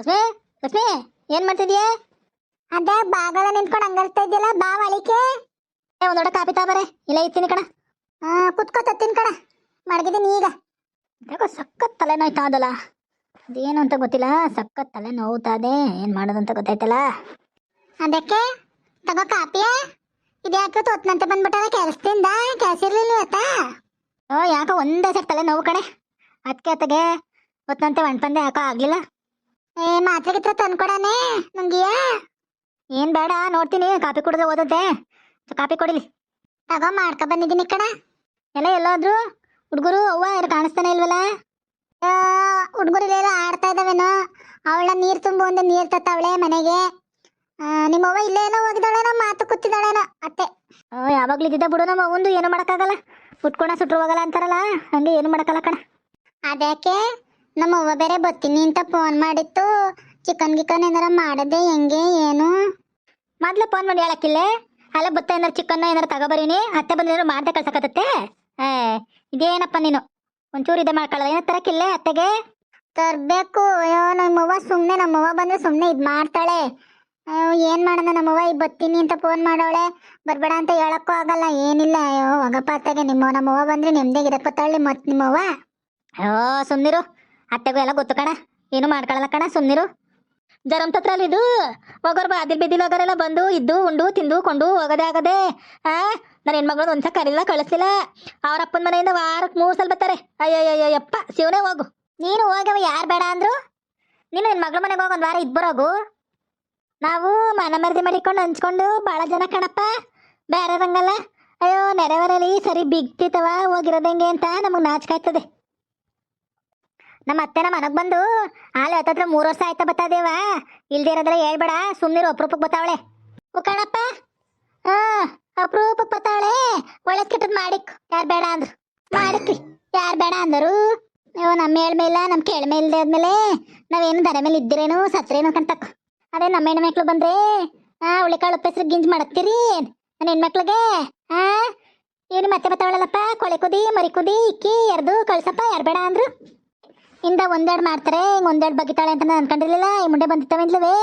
ಲಕ್ಷ್ಮಿ ಲಕ್ಷ್ಮಿ ಏನ್ ಮಾಡ್ತಿದ್ಯಾ? ಅದೇ ಬಾಗಲ ನಿಂತ್ಕೊಂಡು ಹಂಗಲ್ತಾ ಇದೆಯಲ್ಲ ಬಾ ಅಳಿಕೆ ಏ ಒಂದೊಡ ಕಾಪಿ ತಾಬರೆ ಇಲ್ಲ ಇತ್ತೀನಿ ಕಣ. ಆ, ಕುತ್ಕೋ ತತ್ತಿನ ಕಣ. ಮಡಗಿದ್ದೀನಿ ಈಗ. ಯಾಕೋ ಸಖತ್ ತಲೆ ನೋಯ್ತಾ ಅದಲ್ಲ. ಅದೇನು ಅಂತ ಗೊತ್ತಿಲ್ಲ. ಸಖತ್ ತಲೆ ನೋವುತ್ತಾದೆ ಏನು ಏನ್ ಮಾಡೋದು ಅಂತ ಗೊತ್ತಾಯ್ತಲ್ಲ. ಅದಕ್ಕೆ ತಗೋ ಕಾಪಿಯ. ಇದ್ಯಾಕೆ ತೊತ್ನಂತೆ ಬಂದ್ಬಿಟ್ಟಲ್ಲ ಕೆಲಸದಿಂದ? ಕೆಲಸ ಇರ್ಲಿಲ್ಲ ಓ ಯಾಕೋ ಒಂದೇ ಸರ್ ತಲೆ ನೋವು ಕಣೆ. ಅದಕ್ಕೆ ಅತ್ತಗೆ ಹೊತ್ತಂತೆ ಒಣ್ಪಂದೆ ಯಾಕೋ ಆಗ್ಲಿಲ್ಲ. ಏ, ಮಾತ್ರೆ ಗಿತ್ರ ತಂದ್ಕೊಡಾನೆ ನಂಗಿಯ? ಏನ್ ಬೇಡ, ನೋಡ್ತೀನಿ, ಕಾಪಿ ಕುಡಿದ್ರೆ ಓದಂತೆ ಕಾಪಿ ಕೊಡಿಲಿ. ತಗೋ, ಮಾಡ್ಕೊ ಬಂದಿದ್ದೀನಿ ಕಣ ಎಲ್ಲ ಎಲ್ಲೋದ್ರು? ಹುಡುಗರು, ಅವ್ವ, ಯಾರು ಕಾಣಿಸ್ತಾನೆ ಇಲ್ವಲ್ಲ? ಹುಡುಗರೆಲ್ಲ ಆಡ್ತಾ ಇದಾವೇನೋ ಅವಳ ನೀರು ತುಂಬ ಒಂದು ನೀರ್ ತತ್ತವಳೆ ಮನೆಗೆ. ನಿಮ್ಮ ನಿಮ್ಮವ್ವ ಇಲ್ಲೇನೋ ಹೋಗಿದ್ದಾಳೇನೋ, ಮಾತು ಕೂತಿದ್ದಾಳೇನೋ, ಅತ್ತೆ. ಯಾವಾಗ್ಲೂ ಇದ್ದಿದ್ದ ಬಿಡು, ನಮ್ಮ ಒಂದು ಏನು ಮಾಡೋಕ್ಕಾಗಲ್ಲ. ಉಟ್ಕೊಂಡ ಸುಟ್ರು ಹೋಗಲ್ಲ ಅಂತಾರಲ್ಲ, ಹಂಗೆ ಏನು ಮಾಡಕ್ಕಲ್ಲ ಕಣ. ಅದಕ್ಕೆ ನಮ್ಮವ್ವ ಬೇರೆ ಬತ್ತೀನಿ ಅಂತ ಫೋನ್ ಮಾಡಿತ್ತು. ಚಿಕನ್ ಗಿಕನ್ ಏನಾರ ಮಾಡದೆ ಹೆಂಗೆ, ಏನು? ಮೊದ್ಲು ಫೋನ್ ಮಾಡಿ ಹೇಳಕ್ಕಿಲ್ಲೇ? ಅಲ್ಲ, ಬತ್ತ ಏನಾರು ಚಿಕನ್ ಏನಾರು ತಗೋಬರೀನಿ. ಅತ್ತೆ ಬಂದ್ರೆ ಮಾಡ್ದೆ ಕಳ್ಸಕತ್ತತ್ತೆ? ಏ, ಇದೇನಪ್ಪ ನೀನು? ಒಂಚೂರು ಇದೆ ಮಾಡ್ಕೊಳ್ಳಲ್ಲ ಏನೋ ತರಕ್ಕಿಲ್ಲ ಅತ್ತೆಗೆ? ತರ್ಬೇಕು. ಅಯ್ಯೋ, ನಮ್ಮವ್ವ ಸುಮ್ನೆ, ನಮ್ಮವ್ವ ಬಂದ್ರೆ ಸುಮ್ನೆ ಇದು ಮಾಡ್ತಾಳೆ. ಅಯ್ಯೋ, ಏನ್ ಮಾಡೋಣ ನಮ್ಮವ್ವ ಈಗ ಬರ್ತೀನಿ ಅಂತ ಫೋನ್ ಮಾಡೋಳೆ. ಬರಬೇಡ ಅಂತ ಹೇಳಕ್ಕೂ ಆಗಲ್ಲ, ಏನಿಲ್ಲ. ಅಯ್ಯೋ, ಹೋಗಪ್ಪ ಅತ್ತೆಗೆ, ನಿಮ್ಮ ನಮ್ಮವ್ವ ಬಂದ್ರೆ ನೆಮ್ಮದಿಯಾಗಿರಪ್ಪ ತಳ್ಳಿ ಮತ್ತೆ ನಿಮ್ಮವ್ವ. ಅಯ್ಯೋ, ಸುಮ್ನಿರು. ಅತ್ತೆಗೂ ಎಲ್ಲ ಗೊತ್ತು ಕಣ. ಏನು ಮಾಡ್ಕೊಳ್ಳಲ್ಲ ಕಣ, ಸುಮ್ನಿರು. ಜರಂ ತತ್ರ ಅಲ್ಲಿ ಇದು ಹೋಗೋರು ಬಾದಿಲ್ ಬಿದ್ದಿಲ್ ಹೋಗೋರೆಲ್ಲ ಬಂದು ಇದ್ದು, ಉಂಡು, ತಿಂದು, ಕೊಂಡು ಹೋಗದೆ ಆಗದೆ. ಆ ನನ್ನ ಹೆಣ್ಮಗಳು ಒಂದ್ಸ ಕರೀಲ್ಲ ಕಳಿಸ್ಲಿಲ್ಲ. ಅವ್ರ ಅಪ್ಪನ ಮನೆಯಿಂದ ವಾರಕ್ಕೆ ಮೂರು ಸಲ ಬರ್ತಾರೆ. ಅಯ್ಯಯ್ಯಪ್ಪ ಶಿವನೇ ಹೋಗು. ನೀನು ಹೋಗವ ಯಾರು ಬೇಡ ಅಂದ್ರು? ನೀನು ನಿನ್ನ ಮಗಳ ಮನೆಗೆ ಹೋಗಿ ಒಂದು ವಾರ ಇದ್ಬರೋಗು ನಾವು ಮನ ಮರದಿ ಮಾಡಿಕೊಂಡು ಹಂಚ್ಕೊಂಡು ಭಾಳ ಜನ ಕಣಪ್ಪ. ಬೇರೆ ರಂಗಲ್ಲ. ಅಯ್ಯೋ, ನೆರೆವರಲ್ಲಿ ಸರಿ ಬಿಗ್ತಿತ್ತವ ಹೋಗಿರೋದಂಗೆ ಅಂತ ನಮಗೆ ನಾಚಿಕಾಯ್ತದೆ. ನಮ್ಮ ಅತ್ತೆ ನಮ್ಮ ಮನಗ್ ಬಂದು ಹಾಲು ಹತ್ತತ್ರ ಮೂರು ವರ್ಷ ಆಯ್ತಾ ಬತ್ತಾದೇವ ಇಲ್ದಿರೋದ್ರೆ ಹೇಳ್ಬೇಡ ಸುಮ್ಮನಿರು ಅಪ್ರೂಪಕ್ಕೆ ಬತ್ತಾವಳೆ. ಕಣಪ್ಪ, ಹಾ ಅಪ್ರೂಪಕ್ಕೆ ಬತ್ತಾವಳೆ. ಒಳ್ಳೆ ಕೆಟ್ಟದ್ ಮಾಡಿಕ್, ಯಾರು ಬೇಡ ಅಂದ್ರು. ಮಾಡಿಕ್ರಿ, ಯಾರು ಬೇಡ ಅಂದರು. ನೀವು ನಮ್ಮ ಹೇಳ್ಮೆ ಇಲ್ಲ ನಮ್ಮ ಕೇಳ್ಮೆ ಇಲ್ದೆ ಆದ್ಮೇಲೆ ನಾವೇನು ದರ ಮೇಲೆ ಇದ್ದಿರೇನು, ಸತ್ರೇನು ಕಂತಕ್ ಅದೇ ನಮ್ಮ ಹೆಣ್ಮಕ್ಳು ಬಂದ್ರೆ ಹಾ ಉಳಿಕಾಳು ಉಪ್ಪೆಸ್ರು ಗಿಂಜ್ ಮಾಡ್ತೀರಿ ನನ್ನ ಹೆಣ್ಮಕ್ಳಿಗೆ ಹಾ ಏನು ಮತ್ತೆ ಬತ್ತಾವಳಲ್ಲಪ್ಪ? ಕೊಳೆ ಕುದಿ, ಮರಿ ಕುದಿ, ಇಕ್ಕಿ, ಎರ್ದು, ಕಳ್ಸಪ್ಪ, ಯಾರು ಬೇಡ ಅಂದ್ರು. ಇಂದ ಒಂದೆರಡು ಮಾಡ್ತಾರೆ, ಹಿಂಗೆ ಒಂದೆರಡು ಬಗಿತಾಳೆ ಅಂತ ನಾನು ಅನ್ಕೊಂಡಿರ್ಲಿಲ್ಲ. ಈ ಮುಂಡೆ ಬಂದಿತ್ತವ ಇಲ್ವೇ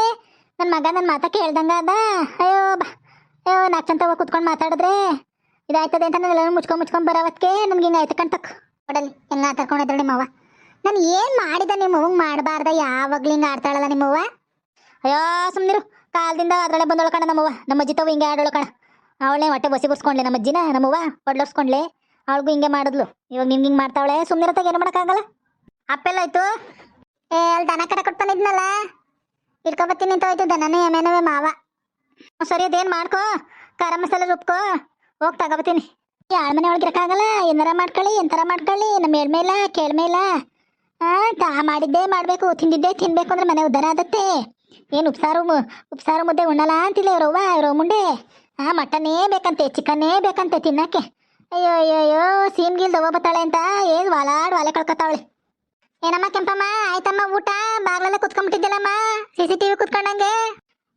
ನನ್ನ ಮಗ ನನ್ನ ಮಾತಾ ಕೇಳ್ದಂಗ ಅದ. ಅಯ್ಯೋ ಬಾ. ಅಯ್ಯೋ ನಾಲ್ಕು ಚಂತ ಹೋಗಿ ಕುತ್ಕೊಂಡು ಮಾತಾಡಿದ್ರೆ ಇದಾಯ್ತದೆ ಅಂತ ನಾನು ಎಲ್ಲರೂ ಮುಚ್ಕೊಂಡ್ ಮುಚ್ಕೊಂಡ್ ಬರೋವತ್ಕೆ ನನ್ಗೆ ಹಿಂಗೆ ಆಯ್ತು ಕಣ್ತಕ್. ಕೊಡಲಿ, ಹೆಂಗ ಆಟಾಡ್ಕೊಂಡಿದ್ರೆ ನಿಮ್ಮವ್ವ. ನಾನು ಏನು ಮಾಡಿದ ನಿಮ್ಮವ್ವ? ಮಾಡಬಾರ್ದ? ಯಾವಾಗ್ಲೂ ಹಿಂಗ ಆಡ್ತಾಳಲ್ಲ ನಿಮ್ಮವ್ವ? ಅಯ್ಯೋ ಸುಮ್ಮನಿರು ಕಾಲದಿಂದ ಅದರೊಳಗೆ ಬಂದೊಳ ಕಣ ನಮ್ಮವ್ವ. ನಮ್ಮ ಅಜ್ಜಿ ತವ ಹಿಂಗೆ ಆಡೋಳು ಕಣ. ಅವಳೇ ಹೊಟ್ಟೆ ಬಸಿ ಬಸ್ಕೊಂಡ್ಲೆ ನಮ್ಮ ಅಜ್ಜಿನ, ನಮ್ಮವ್ವ. ಹೊಡ್ಲರ್ಸ್ಕೊಂಡ್ಲೆ ಅವಳಿಗೂ ಹಿಂಗೆ ಮಾಡಿದ್ಲು. ಇವಾಗ ನಿಮ್ಗೆ ಹಿಂಗೆ ಮಾಡ್ತಾವಳೆ? ಸುಮ್ಮನಿರತ್ತಾಗ ಏನು ಮಾಡೋಕ್ಕಾಗಲ್ಲ? ಅಪ್ಪೆಲ್ಲ ಆಯ್ತು? ಏ, ಅಲ್ಲಿ ದನ ಕಡೆ ಕೊಟ್ಟು ಬಂದಿದ್ನಲ್ಲ? ಇಟ್ಕೊಬತ್ತೀನಿ ಅಂತ ಹೋಯ್ತು, ದನನೇ ಎಮೆನವೇ ಮಾವ. ಸರಿ, ಅದೇನು ಮಾಡ್ಕೋ? ಖಾರ ಮಸಾಲೆ ರುಬ್ಕೋ. ಹೋಗಿ ತಗೋಬತ್ತೀನಿ. ಯಾಳ ಮನೆ ಒಳಗೆ ಇರಕ್ಕಾಗಲ್ಲ? ಏನಾರ ಮಾಡ್ಕೊಳ್ಳಿ ಎಂತಾರ ಮಾಡ್ಕೊಳ್ಳಿ? ನಮ್ಮ ಮೇಲ್ಮೇಲ, ಕೇಳ್ಮೇಲ? ಆ ತಾ ಮಾಡಿದ್ದೇ ಮಾಡಬೇಕು, ತಿಂದಿದ್ದೇ ತಿನ್ಬೇಕು ಅಂದ್ರೆ ಮನೆ ಉದ್ದಾರ ಆದತ್ತೆ ಏನು ಉಪ್ಸಾರು ಉಪ್ಸಾರು ಮುದ್ದೆ ಉಣ್ಣಲ್ಲ ಅಂತಿಲ್ಲ ಇವ್ರವ್ವ ಇವ್ರ ಮುಂಡೆ ಆ, ಮಟನ್ನೇ ಬೇಕಂತೆ, ಚಿಕನ್ನೇ ಬೇಕಂತೆ ತಿನ್ನಕ್ಕೆ. ಅಯ್ಯೋ ಅಯ್ಯೋ ಅಯ್ಯೋ ಸೀಮ್ಗಿಲ್ ದವ ಬತ್ತಾಳೆ ಅಂತ? ಏನು ವಾಲಾಡ್ ವಾಲೆ ಕಳ್ಕೊತಾವಳೆ. ಏನಮ್ಮ ಕೆಂಪಮ್ಮ? ಆಯ್ತಮ್ಮ ಊಟ? ಬಾರ್ಲೆಲ್ಲ ಕುತ್ಕೊಂಡ್ಬಿಟ್ಟಿದ್ದಲ್ಲಮ್ಮ ಸಿ ಸಿ ಟಿವಿ ಕುತ್ಕೊಂಡಂಗೆ?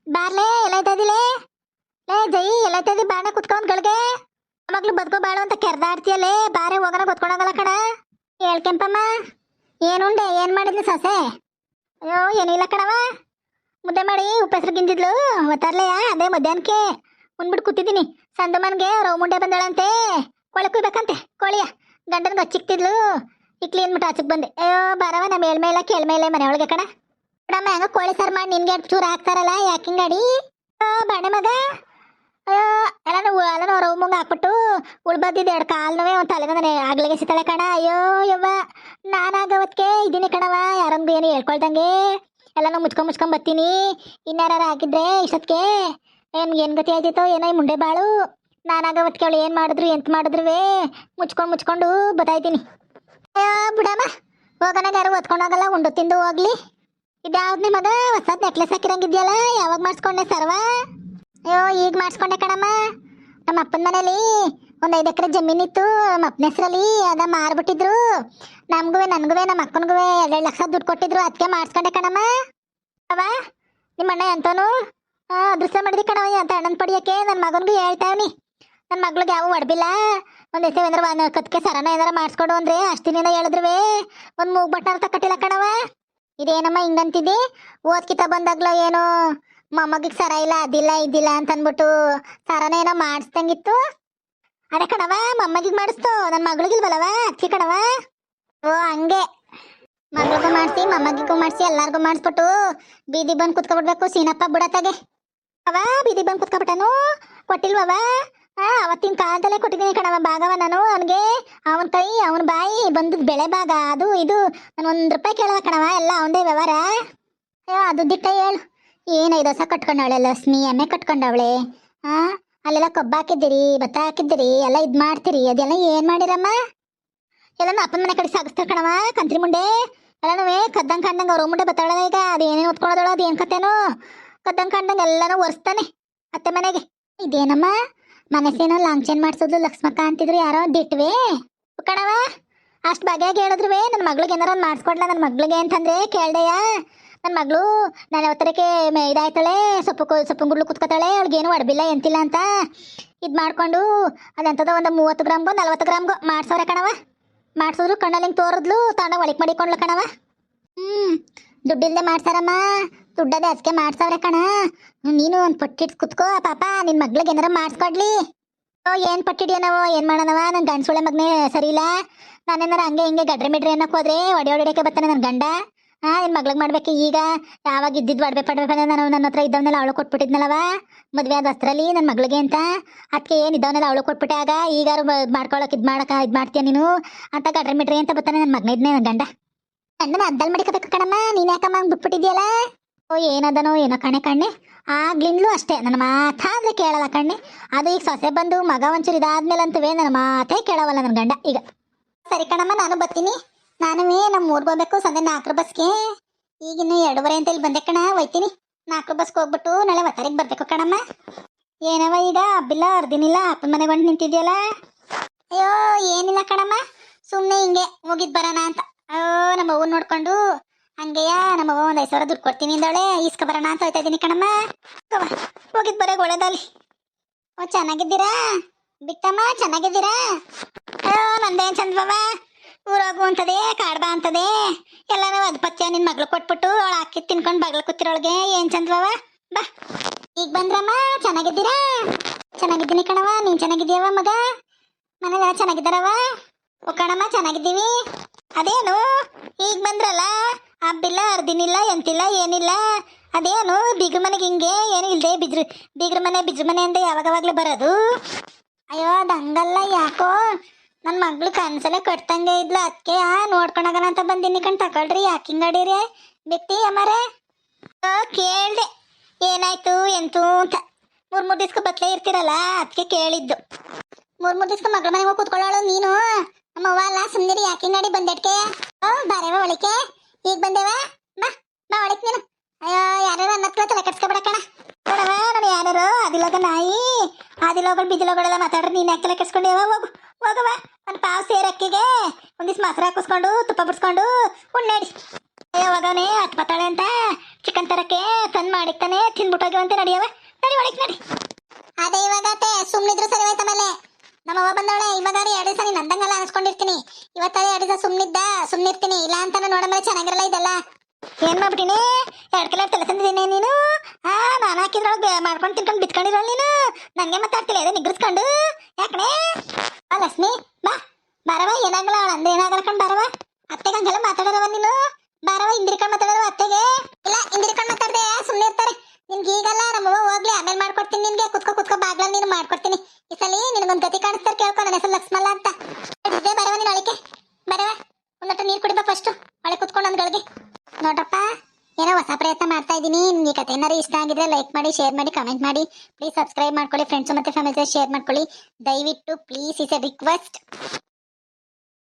ಬಾರ್ಲೆ, ಎಲ್ಲ ಇದ್ದದಿಲೆ ಲೇ, ಜೈ, ಎಲ್ಲ ಇದ್ದದಿ ಬಾಣ ಕುತ್ಕೊಂಡ್ ಗಳಿಗೆ? ಮಗ್ಳು ಬದುಕೋ ಬಾಳು ಅಂತ ಕೆರ್ದಾಡ್ತೀಯಲ್ಲೇ ಬಾರೆ ಹೋಗೋಣ ಗೊತ್ಕೊಳಂಗಲ್ಲ ಕಣ? ಹೇಳ್ ಕೆಂಪಮ್ಮ. ಏನುಂಡೆ ಏನ್ ಮಾಡಿದ್ಲು ಸೊಸೆ? ಅಯ್ಯೋ ಏನಿಲ್ಲ ಕಣವ ಮುದ್ದೆ ಮಾಡಿ ಉಪ್ಪೆಸರು ಗಿಂದಿದ್ಲು. ಒತ್ತಾರ್ಲೆಯ? ಅದೇ ಮಧ್ಯಾಹ್ನಕ್ಕೆ. ಉಂದ್ಬಿಟ್ಟು ಕೂತಿದ್ದೀನಿ. ಸಂದಮನ್ಗೆ ರೌ ಮುಂಡೆ ಬಂದಳಂತೆ. ಕೊಳೆ ಕುಯ್ಬೇಕಂತೆ. ಕೋಳಿಯ. ಗಂಡನ್ಗೆ ಹಚ್ಚಿಕ್ತಿದ್ಲು. ಇಕ್ಲಿ ಅಂದ್ಬಿಟ್ಟು ಆಚಕ್ ಬಂದೆ. ಅಯ್ಯೋ, ಬರವ ನಮ್ಮ ಮೇಲ್ಮೇಲ ಕೇಳ್ಮೇಲೆ ಮನೆ ಒಳಗೆ ಕಣ. ಬಿಡಮ್ಮ ಹೆಂಗ ಕೋಳಿ ಸರ್ ಮಾಡಿ ನಿನ್ಗೆ ಚೂರು ಹಾಕ್ತಾರಲ್ಲ ಯಾಕಿಂಗಡಿ ಬಣೆ ಮಗ. ಅಯ್ಯೋ, ಎಲ್ಲಾನು ಎಲ್ಲಾನು ರವ್ ಮುಂಗ ಹಾಕ್ಬಿಟ್ಟು ಉಳ್ಬದ್ದಿದ್ದು ಎರಡು ಕಾಲು ನೋವೇ ಒಂದು ತಲೆಗೆ ಆಗ್ಲಿಗೆ ಸಿತಾಳೆ ಕಣ. ಅಯ್ಯೋ, ಯವ್ವ ನಾನಾಗವತ್ಕೆ ಇದೀನಿ ಕಣವ ಯಾರಂಗೂ ಏನು ಹೇಳ್ಕೊಳ್ದಂಗೆ. ಎಲ್ಲಾನು ಮುಚ್ಕೊಂಡ್ ಮುಚ್ಕೊಂಡ್ ಬರ್ತೀನಿ ಇನ್ಯಾರ ಹಾಕಿದ್ರೆ ಇಷ್ಟಕ್ಕೆ ಏನ್ ಏನ್ ಗತಿ ಆಯ್ತಿತ್ತೋ ಏನೋ ಈ ಮುಂಡೆ ಬಾಳು. ನಾನಾಗವತ್ಕೆ ಅವಳು ಏನ್ ಮಾಡಿದ್ರು, ಎಂತ ಮಾಡಿದ್ರುವೆ? ಮುಚ್ಕೊಂಡ್ ಮುಚ್ಕೊಂಡು ಬತ್ತಾಯ್ತೀನಿ ಬಿಡಮ್ಮ. ಹೋಗೋಣ ಯಾರು ಹೋಗಲ್ಲ, ಉಂಡು ತಿಂದು ಹೋಗ್ಲಿ. ಇದ್ಯಾವ್ದು ಮಗ ಹೊಸದ್ ನೆಕ್ಲೆಸ್ ಹಾಕಿರಂಗಿದ್ಯಲ್ಲ, ಯಾವಾಗ ಮಾಡಿಸ್ಕೊಂಡೆ ಸರ್ವ? ಅಯ್ಯೋ, ಈಗ ಮಾಡಿಸ್ಕೊಂಡೆ ಕಣಮ್ಮ. ನಮ್ಮ ಅಪ್ಪನ ಮನೇಲಿ ಒಂದು ಐದು ಎಕರೆ ಜಮೀನಿತ್ತು ನಮ್ಮ ಅಪ್ಪನ ಹೆಸರಲ್ಲಿ ಅದ ಮಾರ್ಬಿಟ್ಟಿದ್ರು. ನಮಗೂ ನನ್ಗೂ ನಮ್ಮ ಅಕ್ಕನಿಗೂ ಎರಡು ಲಕ್ಷ ದುಡ್ಡು ಕೊಟ್ಟಿದ್ರು ಅದಕ್ಕೆ ಮಾಡಿಸ್ಕೊಂಡೆ ಕಣಮ್ಮ. ಅವ ನಿಮ್ಮ ಅಣ್ಣ ಎಂತನು ಅದೃಷ್ಟ ಮಾಡಿದಿ ಕಣವ ಅಂತ ಅಣ್ಣನ ಪಡಿಯಕ್ಕೆ? ನನ್ನ ಮಗನಿಗೂ ಹೇಳ್ತಾವ್ನಿ ನನ್ನ ಮಗ್ಳಿಗೆ ಯಾವ ಒಡ್ಬಿಲ್ಲ. ಒಂದು ಎಸೆ ಏನಾರ ಒಂದು ಕತ್ಕೆ ಸರನ ಏನಾರ ಮಾಡಿಸ್ಕೊಡು ಅಂದ್ರೆ ಅಷ್ಟಿನಿಂದ ಹೇಳಿದ್ರುವೆ. ಒಂದು ಮೂಗ್ ಬಟ್ಟನ ಕಟ್ಟಿಲ್ಲ ಕಣವ ಇದೇನಮ್ಮ ಹಿಂಗಂತಿದ್ದಿ? ಓದ್ಕಿತ ಬಂದಾಗ್ಲೋ ಏನು? ಮೊಮ್ಮಗಿಗೆ ಸರ ಇಲ್ಲ, ಅದಿಲ್ಲ, ಇದಿಲ್ಲ ಅಂತ ಅಂದ್ಬಿಟ್ಟು ಸರನ ಏನೋ ಮಾಡಿಸ್ದಂಗಿತ್ತು. ಅದೇ ಕಣವ ಮೊಮ್ಮಗಿಗೆ ಮಾಡಿಸ್ತು. ನನ್ನ ಮಗಳಿಗಿಲ್ವಲ್ಲವ ಅಕ್ಕಿ ಕಣವ ಓ, ಹಂಗೆ. ಮಗಳಿಗೂ ಮಾಡಿಸಿ, ಮೊಮ್ಮಗಿಗೂ ಮಾಡಿಸಿ, ಎಲ್ಲಾರ್ಗೂ ಮಾಡಿಸ್ಬಿಟ್ಟು ಬೀದಿ ಬಂದು ಕುತ್ಕೊಬಿಡ್ಬೇಕು ಸೀನಪ್ಪ ಬಿಡತ್ತಾಗೆ ಅವ ಬೀದಿ ಬಂದು ಕುತ್ಕೊಬಿಟ್ಟನು? ಕೊಟ್ಟಿಲ್ವವ ಅವತ್ತಿನ ಕಾಲದಲ್ಲೇ ಕೊಟ್ಟಿದ್ದೀನಿ ಕಣವ ಭಾಗವ ನಾನು. ಅವನಿಗೆ ಅವನ ಕೈ, ಅವನ ಬಾಯಿ ಬಂದದ್ ಬೆಳೆ ಭಾಗ. ಅದು ಇದು. ನಾನು ಒಂದು ರೂಪಾಯಿ ಕೇಳುವ ಕಣವ ಎಲ್ಲ ಅವನದೇ ವ್ಯವಹಾರ. ಅಯ್ಯೋ, ಅದು ದಿಟ್ಟ ಹೇಳು. ಏನು ಐದು ಹೊಸ ಕಟ್ಕೊಂಡವಳೆ, ಲಕ್ಷ್ಮಿ, ಎಮ್ಮೆ ಕಟ್ಕೊಂಡವಳೆ? ಆ, ಅಲ್ಲೆಲ್ಲ ಕೊಬ್ಬ ಹಾಕಿದ್ದೀರಿ, ಭತ್ತ ಹಾಕಿದ್ದೀರಿ, ಎಲ್ಲ ಇದು ಮಾಡ್ತೀರಿ, ಅದೆಲ್ಲ ಏನು ಮಾಡಿರಮ್ಮ? ಎಲ್ಲ ಅಪ್ಪನ ಮನೆ ಕಡೆ ಸಾಗಿಸ್ತಾರೆ ಕಣವ ಕಂತ್ರಿ ಮುಂಡೆ. ಎಲ್ಲನೂ ಕದ್ದಂಗೆ ಕಂಡಂಗೆ ಅವ್ರ ಮುಂಡೆ ಬತ್ತಾಳದ ಈಗ. ಅದು ಏನೇನು ಓದ್ಕೊಳ್ಳೋದಳ ಅದು ಏನು ಕತೆನೋ. ಕದ್ದಂಗೆ ಕಂಡಂಗೆ ಎಲ್ಲನೂ ಒರೆಸ್ತಾನೆ ಅತ್ತೆ ಮನೆಗೆ. ಇದೇನಮ್ಮ? ಮನಸ್ಸೇನೋ ಲಾಂಚನ್ ಮಾಡ್ಸೋದು ಲಕ್ಷ್ಮಕ್ಕ ಅಂತಿದ್ರು ಯಾರೋ ದಿಟ್ವೆ. ಕಣವ ಅಷ್ಟು ಬಗೆಯಾಗಿ ಹೇಳಿದ್ರುವೆ ನನ್ನ ಮಗಳಿಗೆ ಏನಾರ ಒಂದು ಮಾಡಿಸ್ಕೊಡ್ಲ ನನ್ನ ಮಗಳಿಗೆ ಅಂತಂದ್ರೆ ಕೇಳ್ದೆಯ. ನನ್ನ ಮಗಳು ನಾನು ಯಾವತ್ತರಕ್ಕೆ ಇದಾಯ್ತಾಳೆ ಸೊಪ್ಪು ಸೊಪ್ಪು ಗುಡ್ಲು ಕುತ್ಕೋತಾಳೆ ಅವ್ಳಿಗೇನು ಒಡಬಿಲ್ಲ ಎಂತಿಲ್ಲ ಅಂತ. ಇದು ಮಾಡ್ಕೊಂಡು ಅದೆಂಥದೋ ಒಂದು ಮೂವತ್ತು ಗ್ರಾಮ್ಗೋ ನಲ್ವತ್ತು ಗ್ರಾಮ್ಗೋ ಮಾಡ್ಸೋರೆ ಕಣವ ಮಾಡ್ಸಿದ್ರು ಕಣ್ಣಲ್ಲಿ ಹಿಂಗೆ ತೋರಿದ್ಲು ತಾಂಡ ಒಳಗೆ ಮಾಡಿಕೊಂಡ್ಲು ಕಣವ ಹ್ಞೂ ದುಡ್ಡಿಲ್ಲದೆ ಮಾಡ್ಸಾರಮ್ಮ. ದುಡ್ಡದೆ ಅಸ್ಕೆ ಮಾಡ್ಸವ್ರೆ ಕಣ. ನೀನು ಒಂದು ಪಟ್ಟಿಟ್ ಕುತ್ಕೋ, ಪಾಪ, ನಿನ್ ಮಗ್ಳಿಗೆ ಏನಾರ ಮಾಡಿಸ್ಕೊಡ್ಲಿ. ಓ, ಏನು ಪಟ್ಟಿಡಿಯೋನವೋ ಏನ್ ಮಾಡೋಣವ? ನನ್ನ ಗಂಡಸುಳೆ ಮಗನೇ ಸರಿ ಇಲ್ಲ. ನಾನೇನಾರ ಹಂಗೆ ಹಿಂಗೆ ಗಡ್ರೆ ಮಿಡ್ರೆ ಅನ್ನಕ್ಕೆ ಹೋದ್ರೆ ಒಡೆ ಹೊಡಿಯೋಕೆ ಬರ್ತಾನೆ ನನ್ನ ಗಂಡ. ಹಾ ನಿನ್ ಮಗ್ಳಿಗೆ ಮಾಡ್ಬೇಕು ಈಗ? ಯಾವಾಗ ಇದ್ದಿದ್ದು ಒಡ್ಬೇಕು ಪಡ್ಬೇಕಂದ್ರೆ ನಾನು ನನ್ನ ಹತ್ರ ಇದ್ದವನ್ನೆಲ್ಲ ಅವಳು ಕೊಟ್ಬಿಟ್ಟಿದ್ನಲ್ಲವ? ಮದುವೆ ಆದ ವಸ್ತ್ರಲ್ಲಿ ನನ್ನ ಮಗ್ಳಿಗೆ ಅಂತ? ಅದಕ್ಕೆ ಏನ್ ಇದ್ದವನ್ನೆಲ್ಲ ಅವಳು ಕೊಟ್ಬಿಟ್ಟೆ ಆಗ? ಈಗಾರು ಮಾಡ್ಕೊಳಕ್ಕೆ ಇದು ಮಾಡಕ, ಇದು ಮಾಡ್ತೀಯ ನೀನು? ಅಂತ ಗಡ್ರೆ ಮಿಡ್ರಿ ಅಂತ ಬರ್ತಾನೆ ನನ್ನ ಇದ್ನೇ ನನ್ನ ಗಂಡ. ಗಂಡನ ಅದ್ದಲ್ ಮಾಡ್ಕೋಬೇಕು ಕಣಮ್ಮ. ನೀನ್ ಯಾಕಮ್ಮ ಹಂಗ್ ಓ ಏನದನೋ ಏನೋ ಕಣೆ ಕಣ್ಣೆ. ಆಗ್ಲಿಂದ್ಲೂ ಅಷ್ಟೇ, ನನ್ನ ಮಾತಾದ್ರೆ ಕೇಳಲ್ಲ ಕಣ್ಣೆ. ಅದು ಈಗ ಸೊಸೆ ಬಂದು ಮಗ ಒಂಚೂರು ಇದಾದ್ಮೇಲೆ ಅಂತವೇ ನನ್ನ ಮಾತೇ ಕೇಳವಲ್ಲ ನನ್ನ ಗಂಡ. ಈಗ. ಸರಿ ಕಣಮ್ಮ, ನಾನು ಬರ್ತೀನಿ. ನಾನು ನಮ್ಮ ಊರ್ಗೆ ಹೋಗ್ಬೇಕು, ಸಂಜೆ ನಾಲ್ಕರ ಬಸ್ಗೆ. ಈಗಿನ್ನು ಎರಡೂವರೆ ಅಂತ ಇಲ್ಲಿ ಬಂದೆ ಕಣ ಒಯ್ತೀನಿ ನಾಲ್ಕರ ಬಸ್ಗೆ ಹೋಗ್ಬಿಟ್ಟು ನಾಳೆ ಒತ್ತಾರಿಗೆ ಬರ್ಬೇಕು ಕಣಮ್ಮ. ಏನವ ಈಗ, ಹಬ್ಬಿಲ್ಲ, ಅರ್ದಿನಿಲ್ಲ, ಅಪ್ಪನ ಮನೆಗೆ ಹೊಂಟು ನಿಂತಿದ್ಯಲ್ಲ? ಅಯ್ಯೋ, ಏನಿಲ್ಲ ಕಣಮ್ಮ. ಸುಮ್ಮನೆ ಹಿಂಗೆ ಹೋಗಿದ್ ಬರೋಣ ಅಂತ. ಅಯ್ಯೋ, ನಮ್ಮ ಅವ್ವನ್ ನೋಡ್ಕೊಂಡು ಹಂಗೆಯ? ನಮ್ಮ ಅವ್ವ ಒಂದು ಐದು ಸಾವಿರ ದುಡ್ಡು ಕೊಡ್ತೀನಿ ಅಂದಳೆ. ಇಸ್ಕ ಬರೋಣ ಅಂತ ಹೋಯ್ತಾ ಇದ್ದೀನಿ ಕಣಮ್ಮ. ಹೋಗಿದ್ ಬರೋಕೆ ಒಳ್ಳೇದಲ್ಲಿ ಓ, ಚೆನ್ನಾಗಿದ್ದೀರಾ? ಬಿಟ್ಟಮ್ಮ, ಚೆನ್ನಾಗಿದ್ದೀರಾ? ನಂದೇನ್ ಚಂದ್ರವ ಊರಾಗು ಅಂತದೆ ಕಾಡ್ಬಾ ಅಂತದೆ. ಎಲ್ಲಾನು ಅದ್ ಪತ್ಯ ನಿನ್ ಮಗ್ಳು ಕೊಟ್ಬಿಟ್ಟು ಅವಳು ಹಾಕಿ ತಿನ್ಕೊಂಡು ಬಗ್ಲ ಕೂತಿರೋಳ್ಗೆ. ಏನ್ ಚಂದ ಬಾವ ಬಾ. ಈಗ ಬಂದ್ರಮ್ಮ, ಚೆನ್ನಾಗಿದ್ದೀರಾ? ಚೆನ್ನಾಗಿದ್ದೀನಿ ಕಣವ ನೀನ್ ಚೆನ್ನಾಗಿದ್ದೀಯವ ಮಗ? ಮನೇಲಿ ಚೆನ್ನಾಗಿದ್ದಾರವ ಓ, ಕಣಮ್ಮ, ಚೆನ್ನಾಗಿದ್ದೀವಿ. ಅದೇನು? ಈಗ ಬಂದ್ರಲ್ಲ? ಹಬ್ಬಿಲ್ಲ ಅರ್ದಿನಿಲ್ಲ, ಎಂತಿಲ್ಲ, ಏನಿಲ್ಲ. ಅದೇನು, ಬೀಗ್ರ ಮನೆಗೆ ಹಿಂಗೆ ಏನು ಇಲ್ಲದೆ ಬಿಜ್ರು ಬಿಗ್ರ ಮನೆ, ಬಿಜ್ರ ಮನೆ ಅಂತ ಯಾವಾಗವಾಗ್ಲೂ ಬರೋದು. ಅಯ್ಯೋ, ಅದು ಹಂಗಲ್ಲ ಯಾಕೋ? ನನ್ನ ಮಗಳು ಕನ್ಸಲೆ ಕಟ್ತಂಗೆ ಇದ್ಲು. ಅದಕ್ಕೆ ನೋಡ್ಕೊಂಡಾಗನ ಅಂತ ಬಂದಿನಿ ಕಣ್. ತಗೊಳ್ರಿ, ಯಾಕೆ ಹಿಂಗಡೀರಿ ಬಿಟ್ಟಿ ಅಮ್ಮರೇ? ಕೇಳ್ದೆ. ಏನಾಯ್ತು, ಎಂತು ಅಂತ. ಮೂರ್ ಮೂರು ದಿವ್ಸಕ್ಕೆ ಬತ್ಲೇ ಇರ್ತೀರಲ್ಲ ಅದಕ್ಕೆ ಕೇಳಿದ್ದು. ಮೂರ್ ಮೂರು ದಿವ್ಸಕ್ಕೆ ಮಗಳ ಮನೆಗೆ ಹೋಗಿ ಕೂತ್ಕೊಳ್ಳೋಳು ನೀನು. ನಮ್ಮ ಅವ್ವ ಅಲ್ಲ ಸುಮ್ಮನಿರಿ ಯಾಕೆ ಗಾಡಿ ಬಂದೆಟ್ಕೆ? ಬಾರೇವ ಒಳಿಕೆ ಈಗ ಬಂದೇವ? ಬಾ ಬಾ ಒಳಕ್ ನೀನು. ಅಯ್ಯೋ ಯಾರು ಅನ್ನತ್ ತಲೆ ಕಟ್ಸ್ಕೊಬೇಡ ಕಣ. ನೋಡವ ನಾನು ಯಾರು ಅದಿಲ್ಲೋಗ ನಾಯಿ ಅದಿಲ್ಲೋಗಳು ಬಿದಿಲೋಗಳೆಲ್ಲ ಮಾತಾಡ್ರಿ, ನೀನ್ ಯಾಕೆ ತಲೆ ಕೆಡ್ಸ್ಕೊಂಡೇವ ಹೋಗು ಹೋಗವ ಒಂದು ಪಾವ್ ಸೇರಕ್ಕಿಗೆ ಒಂದಿವ್ಸ ಮೊಸರು ಹಾಕಿಸ್ಕೊಂಡು ತುಪ್ಪ ಬಿಡ್ಸ್ಕೊಂಡು, ಉಣ್ಣಾಡಿ. ಅಯ್ಯೋ, ಹೋಗವನೇ ಹತ್ ಬತ್ತಾಳೆ ಅಂತ. ಚಿಕನ್ ತರಕ್ಕೆ ತಂದ್ ಮಾಡಿಕ್ತಾನೆ ತಿನ್ಬಿಟ್ಟೋಗಿವಂತೆ ನಡಿಯವ ನಡಿ ಒಳಕ್ ನಡಿ ಅದೇ ಇವಾಗ ಸುಮ್ಮನಿದ್ರು ಸರಿ ಹೋಯ್ತ ನಮ್ಮವ್ವ ಬಂದವಳೆ, ಇವಾಗ ಎರಡು ದಿವಸ ನೀನು ಅಂದಂಗಲ್ಲ ಅನ್ಸ್ಕೊಂಡಿರ್ತೀನಿ. ಇವತ್ತಾರೆ ಎರಡು ದಿವಸ ಸುಮ್ಮನಿದ್ದ ಸುಮ್ಮನಿರ್ತೀನಿ ಇಲ್ಲ ಅಂತ ನೋಡ ಮೇಲೆ ಚೆನ್ನಾಗಿರಲ್ಲ ಇದೆಲ್ಲ. ಏನ್ ಮಾಡ್ಬಿಟ್ಟಿನಿ ಎರಡ್ ಕಿಲೋ ತಲೆ ತಂದಿದ್ದೀನಿ ನೀನು? ಹಾ ನಾನು ಹಾಕಿದ್ರೊಳಗೆ ಮಾಡ್ಕೊಂಡು ತಿನ್ಕೊಂಡು ಬಿತ್ಕೊಂಡಿರೋ ನೀನು? ನನಗೆ ಮಾತಾಡ್ತಿಲ್ಲ ಅದೇ ನಿಗ್ರಿಸ್ಕೊಂಡು. ಯಾಕಣೆ ಆ, ಲಕ್ಷ್ಮಿ, ಬಾ. ಬಾರವ ಏನಾಗಲ್ಲ ಅವಳ ಅಂದ ಏನಾಗಲ್ಲ ಕಣ್ ಬಾರವ ಅತ್ತೆಗೆ ಹಂಗೆಲ್ಲ ನೀನು? ಬಾರವ ಇಂದಿರ್ಕೊಂಡು ಮಾತಾಡೋರು ಅತ್ತೆಗೆ. ಇಲ್ಲ ಇಂದಿರ್ಕೊಂಡು ಮಾತಾಡ್ದೆ ಸುಮ್ಮನೆ ಇರ್ತಾರೆ. ನಿನ್ಗೆ ಈಗಲ್ಲ ನಮ್ಮವ್ವ ಹೋಗ್ಲಿ, ಆಮೇಲೆ ಮಾಡ್ಕೊಡ್ತೀನಿ ನಿನ್ಗೆ. ಕುತ್ಕೋ ಕುತ್ಕೋ ಬಾಗ್ಲ ನೀನು ಮಾಡ್ಕೊಡ್ತೀನಿ. ಈ ಸಲ ನಿನಗೊಂದು ಗತಿ ಕಾಣಿಸ್ತಾರೆ ಕೇಳ್ಕೊ, ನನ್ನ ಹೆಸರು ಲಕ್ಷ್ಮಲ್ಲ ಅಂತ. ಇದೇ ಬರವ ನೀನು ಅಳಿಕೆ? ಬರವ? ಒಂದಟ್ಟು ನೀರು ಕುಡಿಬಾ ಫಸ್ಟು ಒಳಗೆ ಕುತ್ಕೊಂಡು ಅಂದ್ಗಳಿಗೆ ನೋಡ್ರಪ್ಪ, ಏನೋ ಹೊಸ ಪ್ರಯತ್ನ ಮಾಡ್ತಾ ಇದ್ದೀನಿ ನಿಮಗೆ ಕತೆ ಏನಾರು ಇಷ್ಟ ಆಗಿದ್ರೆ ಲೈಕ್ ಮಾಡಿ ಶೇರ್ ಮಾಡಿ ಕಮೆಂಟ್ ಮಾಡಿ. ಪ್ಲೀಸ್ ಸಬ್ಸ್ಕ್ರೈಬ್ ಮಾಡ್ಕೊಳ್ಳಿ ಫ್ರೆಂಡ್ಸ್ ಮತ್ತೆ ಫ್ಯಾಮಿಲಿ ಶೇರ್ ಮಾಡ್ಕೊಳ್ಳಿ. ದಯವಿಟ್ಟು ಪ್ಲೀಸ್ ಇಸ್ ಎ ರಿಕ್ವೆಸ್ಟ್